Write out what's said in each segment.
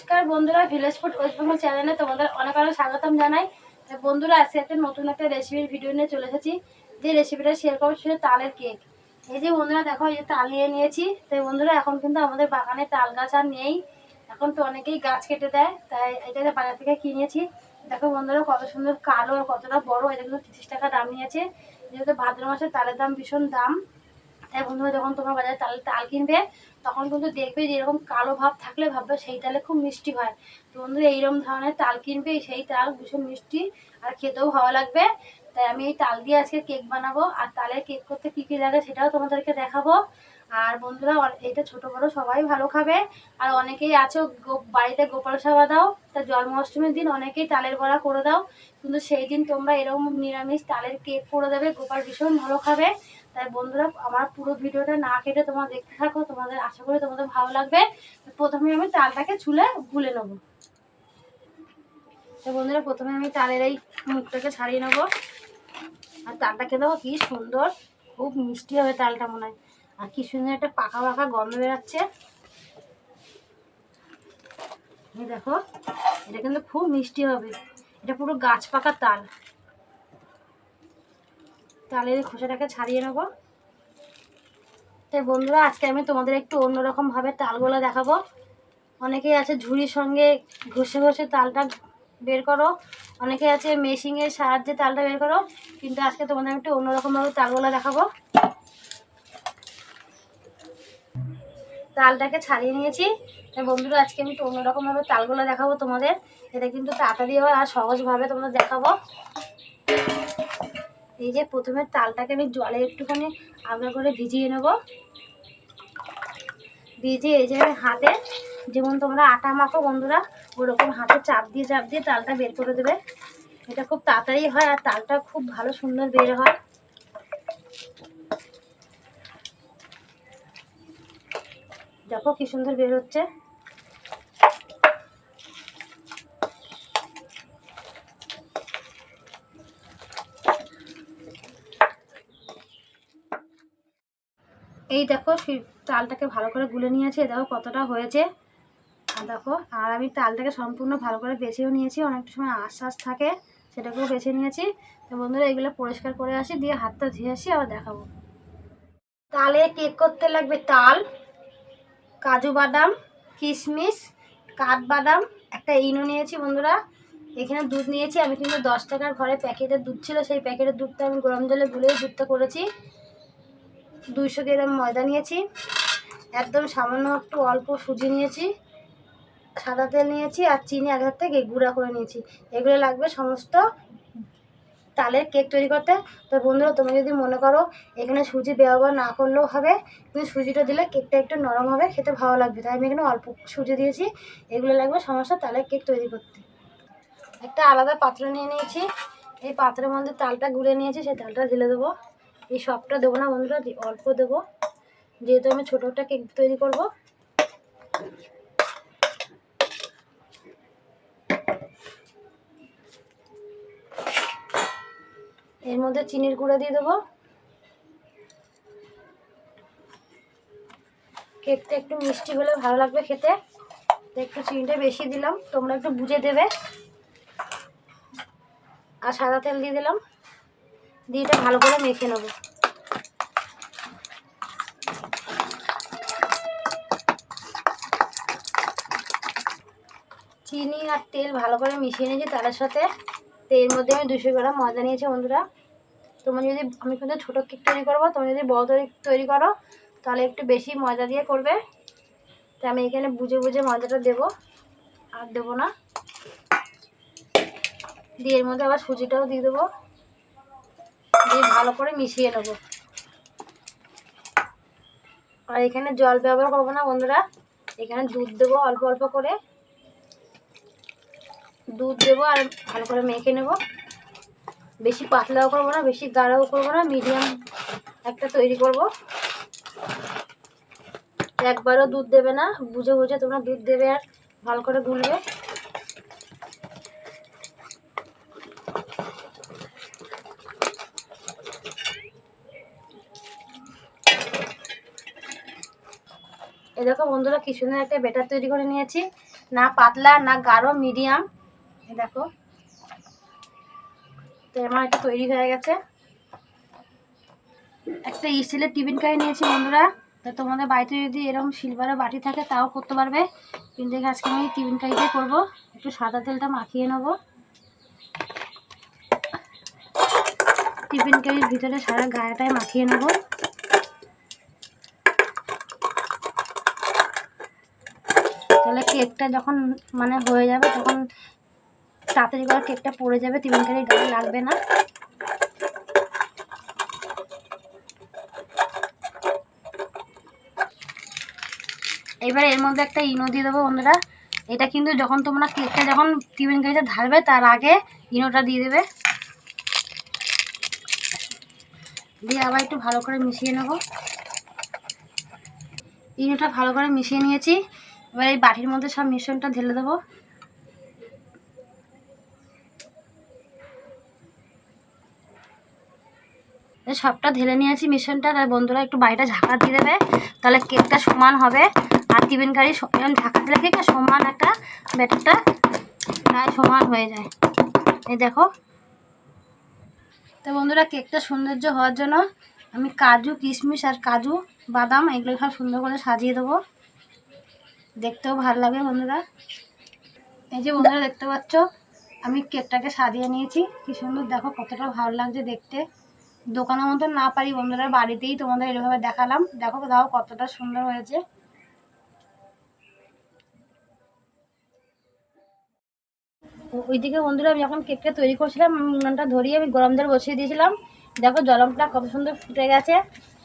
নমস্কার বন্ধুরা village food waste Bengal চ্যানেলে তোমাদের অনেক অনেক স্বাগতম জানাই। বন্ধুরা, আজকে একটা নতুন একটা রেসিপির ভিডিও নিয়ে চলে এসেছি। যে রেসিপিটা শেয়ার করব সেটা তালের কেক এই যে বন্ধুরা, দেখো, এই যে তাল নিয়ে নিয়েছি। তো বন্ধুরা, এখন কিন্তু আমাদের বাগানে তাল গাছ আর নেই। এখন তো অনেকেই গাছ কেটে দেয়, তাই এটা বাজার থেকে কিনেছি দেখো বন্ধুরা, কত সুন্দর কালো আর কতটা বড়, এটা কিন্তু তিরিশ টাকা দাম নিয়েছে। যেহেতু ভাদ্র মাসে তালের দাম ভীষণ দাম, তাই বন্ধুরা, যখন তোমরা বাজারে তাল তাল কিনবে তখন কিন্তু দেখবে যে এরকম কালো ভাব থাকলে ভাববে সেই তালে খুব মিষ্টি হয়। তো বন্ধুরা, এইরকম ধরনের তাল কিনবে, সেই তাল ভীষণ মিষ্টি আর খেতেও ভালো লাগবে। তাই আমি এই তাল দিয়ে আজকে কেক বানাবো। আর তালের কেক করতে কী কী লাগে সেটাও তোমাদেরকে দেখাবো। আর বন্ধুরা এটা ছোট বড়, সবাই ভালো খাবে। আর অনেকেই আছো বাড়িতে গোপাল সাবা দাও, তা জন্মাষ্টমীর দিন অনেকেই তালের বড়া করে দাও। কিন্তু সেই দিন তোমরা এরকম নিরামিষ তালের কেক করে দেবে, গোপাল ভীষণ ভালো খাবে। তাই বন্ধুরা, আমার পুরো ভিডিওটা না কেটে তোমরা দেখতে থাকো, তোমাদের আশা করি তোমাদের ভালো লাগবে। প্রথমে আমি তালটাকে চুলে গুলে নেব। তো বন্ধুরা, প্রথমে আমি তালের এই মুখটাকে ছাড়িয়ে নেব। আর তালটা খেতে দেখো কি সুন্দর, খুব মিষ্টি হবে তালটা মনে হয়। আর কি সুন্দর একটা পাকা পাকা গন্ধ বেরাচ্ছে। দেখো, এটা কিন্তু খুব মিষ্টি হবে। এটা পুরো গাছ পাকা তাল। তালের খোসাটাকে ছাড়িয়ে নেব। তো বন্ধুরা, আজকে আমি তোমাদের একটু অন্যরকম ভাবে তালগোলা দেখাবো। অনেকেই আছে ঝুড়ির সঙ্গে ঘষে ঘষে তালটা বের করো। অনেকে আছে মেশিনের সাহায্যে তালটা বের করো। কিন্তু আজকে তোমাদের আমি একটু অন্যরকমভাবে তালগোলা দেখাবো। তালটাকে ছাড়িয়ে নিয়েছি। বন্ধুরা, আজকে আমি একটু অন্যরকমভাবে তালগোলা দেখাবো তোমাদের। এটা কিন্তু তাড়াতাড়ি হয় আর সহজভাবে তোমাদের দেখাবো। এই যে প্রথমে তালটাকে আমি জলে একটুখানি আলগা করে ভিজিয়ে নেব। ভিজিয়ে এই যে হাতে যেমন তোমরা আটা মাখো বন্ধুরা, ওরকম হাতে চাপ দিয়ে চাপ দিয়ে তালটা বের করে দেবে। এটা খুব তাড়াতাড়ি হয় আর তালটা খুব ভালো সুন্দর বের হয়। দেখো কি সুন্দর বের হচ্ছে। এই দেখো সেই তালটাকে ভালো করে গুলে নিয়েছি দেখো কতটা হয়েছে। আর দেখো, আর আমি তালটাকে সম্পূর্ণ ভালো করে বেছেও নিয়েছি অনেকটা সময় আশ্বাস থাকে, সেটাকেও বেছে নিয়েছি। তো বন্ধুরা, এগুলো পরিষ্কার করে আসি, দিয়ে হাতটা ধুয়ে আসি, আবার দেখাবো। তালে কেক করতে লাগবে তাল। কাজু বাদাম, কিশমিশ, কাঠবাদাম, একটা ইনো নিয়েছি বন্ধুরা। এখানে দুধ নিয়েছি, আমি কিন্তু দশ টাকার ঘরে প্যাকেটের দুধ ছিল, সেই প্যাকেটের দুধটা আমি গরম জলে গুলেই দুধটা করেছি। দুইশো গ্রাম ময়দা নিয়েছি, একদম সামান্য একটু অল্প সুজি নিয়েছি, সাদা তেল নিয়েছি আর চিনি হাত থেকে গুঁড়া করে নিয়েছি। এগুলো লাগবে সমস্ত তালের কেক তৈরি করতে। তো বন্ধুরা, তুমি যদি মনে করো এখানে সুজি ব্যবহার না করলেও হবে, কিন্তু সুজিটা দিলে কেকটা একটু নরম হবে, খেতে ভালো লাগবে। তাই আমি এখানে অল্প সুজি দিয়েছি, এগুলো লাগবে সমস্ত তালের কেক তৈরি করতে। একটা আলাদা পাত্র নিয়ে নিয়েছি, এই পাত্রের মধ্যে তালটা গুলে নিয়েছি, সেই তালটা ঢেলে দেবো। এই সবটা দেবো না বন্ধুরা অল্প দেবো। যেহেতু আমি ছোটো একটা কেক তৈরি করব। এর মধ্যে চিনির গুঁড়ো দিয়ে দেবো। কেকটা একটু মিষ্টি হলে ভালো লাগবে খেতে। একটু চিনিটা বেশি দিলাম, তোমরা একটু বুঝে দেবে। আর সাদা তেল দিয়ে দিলাম, দিয়ে এটা ভালো করে মেখে নেব। চিনি আর তেল ভালো করে মিশিয়ে নিয়েছি, তার সাথে তো এর মধ্যে আমি দুশো গ্রাম ময়দা নিয়েছি বন্ধুরা। তোমরা যদি, আমি কিন্তু ছোটো কেক তৈরি করব, তোমরা যদি বড় তৈরি তৈরি করো, তাহলে একটু বেশি ময়দা দিয়ে করবে। তো আমি এখানে বুঝে বুঝে ময়দাটা দেবো, আর দেবো না। দিয়ে এর মধ্যে আবার সুজিটাও দিয়ে দেবো। দিয়ে ভালো করে মিশিয়ে নেব। আর এখানে জল ব্যবহার করব না বন্ধুরা, এখানে দুধ দেবো অল্প অল্প করে। দুধ দেবো আর ভালো করে মেখে নেব। বেশি পাতলাও করব না, বেশি গাঢ়ও করব না মিডিয়াম একটা তৈরি করব। একবারও দুধ দেবে না, বুঝে বুঝে তোমরা দুধ দেবে আর ভালো করে গুলবে। এ দেখো বন্ধুরা কি সুন্দর একটা ব্যাটার তৈরি করে নিয়েছি। না পাতলা, না গাঢ় মিডিয়াম এ দেখো। তো আমার এটা তৈরি হয়ে গেছে। একটা স্টিলের টিফিন কারি নিয়েছি বন্ধুরা। তো তোমাদের বাড়িতে যদি এরকম সিলভারের বাটি থাকে, তাও করতে পারবে। কিন্তু আজকে আমি টিফিন কারিতে করব। একটু সাদা তেলটা মাখিয়ে নেব। টিফিন কারির ভিতরে সারা গায়েটায় মাখিয়ে নেব। তাহলে কেকটা যখন মানে হয়ে যাবে, তখন তাড়াতাড়ি করে কেকটা পড়ে যাবে টিফিন কারির গায়ে লাগবে না। এবার এর মধ্যে একটা ইনো দিয়ে দেবো বন্ধুরা। এটা কিন্তু যখন তোমরা কেকটা যখন টিফিন কারিতে ঢালবে, তার আগে ইনোটা দিয়ে দেবে। দিয়ে আবার একটু ভালো করে মিশিয়ে নেব। ইনোটা ভালো করে মিশিয়ে নিয়েছি। এবার এই বাটির মধ্যে সব মিশ্রণটা ঢেলে দেবো। সবটা ঢেলে নিয়ে নিয়েছি মিশ্রণটা আর বন্ধুরা একটু বাড়িটা ঝাঁকা দিয়ে দেবে। তাহলে কেকটা সমান হবে। আর টিফিন কারি এরকম ঢাকা দিলে কেকটা সমান একটা ব্যাটারটা প্রায় সমান হয়ে যায়। এই দেখো। তো বন্ধুরা কেকটা সৌন্দর্য হওয়ার জন্য আমি কাজু, কিশমিশ আর কাজু, বাদাম এগুলো সব সুন্দর করে সাজিয়ে দেবো। দেখতেও ভালো লাগে বন্ধুরা। এই যে বন্ধুরা দেখতে পাচ্ছ, আমি কেকটাকে সাজিয়ে নিয়েছি। কি সুন্দর, দেখো কতটা ভালো লাগছে দেখতে। দোকানের মতো না পারি বন্ধুরা বাড়িতেই তোমাদের এরভাবে দেখালাম। দেখো দাও কতটা সুন্দর হয়েছে। ওইদিকে বন্ধুরা আমি যখন কেকটা তৈরি করছিলাম উনানটা ধরিয়ে আমি গরম জল বসিয়ে দিয়েছিলাম। দেখো জলমটা কত সুন্দর ফুটে গেছে,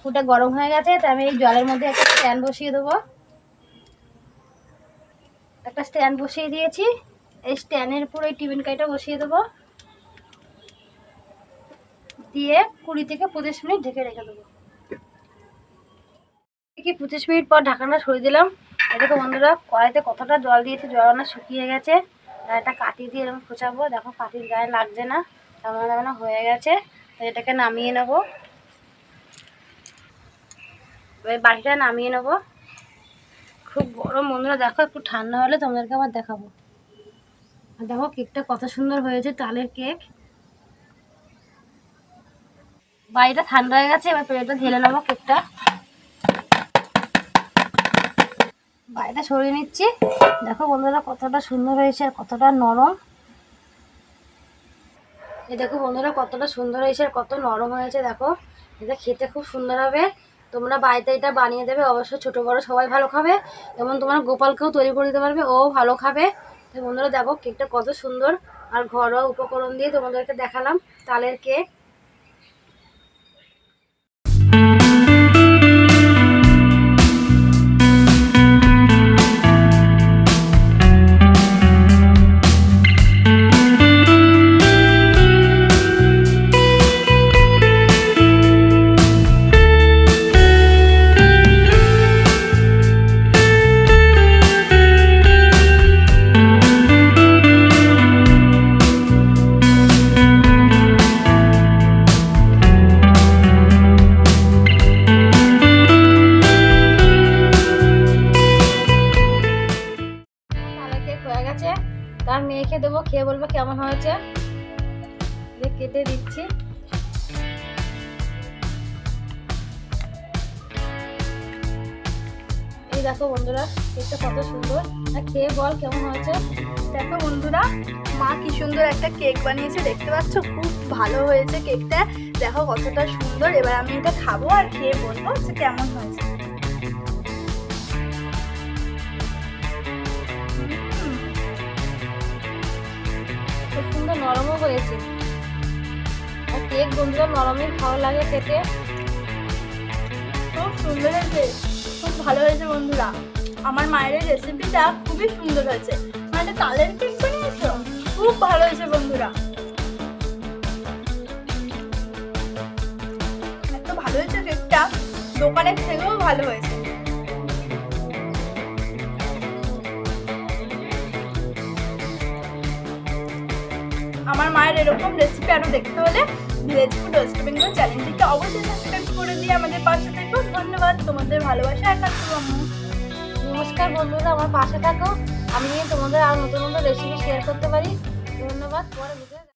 ফুটে গরম হয়ে গেছে, তাই আমি এই জলের মধ্যে একটা স্ট্যান্ড বসিয়ে দেবো। একটা স্ট্যান্ড বসিয়ে দিয়েছি, এই স্ট্যান্ডের উপর এই টিফিন কাইটা বসিয়ে দেবো। দিয়ে কুড়ি থেকে পঁচিশ মিনিট ঢেকে রেখে দেবো। কি পঁচিশ মিনিট পর ঢাকাটা সরিয়ে দিলাম। এটাকে বন্ধুরা কড়াইতে কতটা জল দিয়েছে, জল না শুকিয়ে গেছে। একটা কাটি দিয়ে এরকম খোঁচাবো। দেখো কাটির গায়ে লাগছে না, তেমন তেমন হয়ে গেছে। এটাকে নামিয়ে নেব। এবার বাটিটা নামিয়ে নেব। খুব গরম বন্ধুরা, দেখো একটু ঠান্ডা হলে তোমাদেরকে আবার দেখাবো। দেখো কেকটা কত সুন্দর হয়েছে, তালের কেক। বাড়িটা ঠান্ডা হয়ে গেছে, এবার প্লেটটা ঢেলে নেব কেকটা। বাড়িটা সরিয়ে নিচ্ছি। দেখো বন্ধুরা, কতটা সুন্দর হয়েছে আর কতটা নরম। এই দেখো বন্ধুরা, কতটা সুন্দর হয়েছে আর কত নরম হয়েছে, দেখো। এটা খেতে খুব সুন্দর হবে। তোমরা বাড়িতে এটা বানিয়ে দেবে, অবশ্যই ছোটো বড়ো সবাই ভালো খাবে। এবং তোমরা গোপালকেও তৈরি করে দিতে পারবে ও ভালো খাবে। তো বন্ধুরা, দেখো কেকটা কত সুন্দর। আর ঘরোয়া উপকরণ দিয়ে তোমাদেরকে দেখালাম, তালের কেক। মেয়েকে দেবো, খেয়ে বলব কেমন হয়েছে। কেটে দিচ্ছি। এই দেখো বন্ধুরা কেকটা কত সুন্দর। খেয়ে বল কেমন হয়েছে। দেখো বন্ধুরা, মা কি সুন্দর একটা কেক বানিয়েছে, দেখতে পাচ্ছ? খুব ভালো হয়েছে কেকটা। দেখো কতটা সুন্দর। এবার আমি এটা খাব আর খেয়ে বলব যে কেমন হয়েছে। নরমও হয়েছে আর কেক বন্ধুরা নরমই ভালো লাগে খেতে। খুব সুন্দর হয়েছে। খুব ভালো হয়েছে বন্ধুরা। আমার মায়ের রেসিপিটা খুবই সুন্দর হয়েছে। মানে তালের কেক বানিয়েছো? খুব ভালো হয়েছে বন্ধুরা। এত ভালো হয়েছে কেকটা। দোকানের থেকেও ভালো হয়েছে। মায়ের এরকম রেসিপি আরও দেখতে হলে ভিলেজ ফুড ওয়েস্ট বেঙ্গল চ্যানেলটিকে অবশ্যই সাবস্ক্রাইব করে দিয়ে আমাদের পাশে থেকো। ধন্যবাদ, তোমাদের ভালোবাসা একাত্ম নমস্কার বন্ধুরা, আমার পাশে থাকো। আমি তোমাদের আর নতুন নতুন রেসিপি শেয়ার করতে পারি। ধন্যবাদ ভিডিও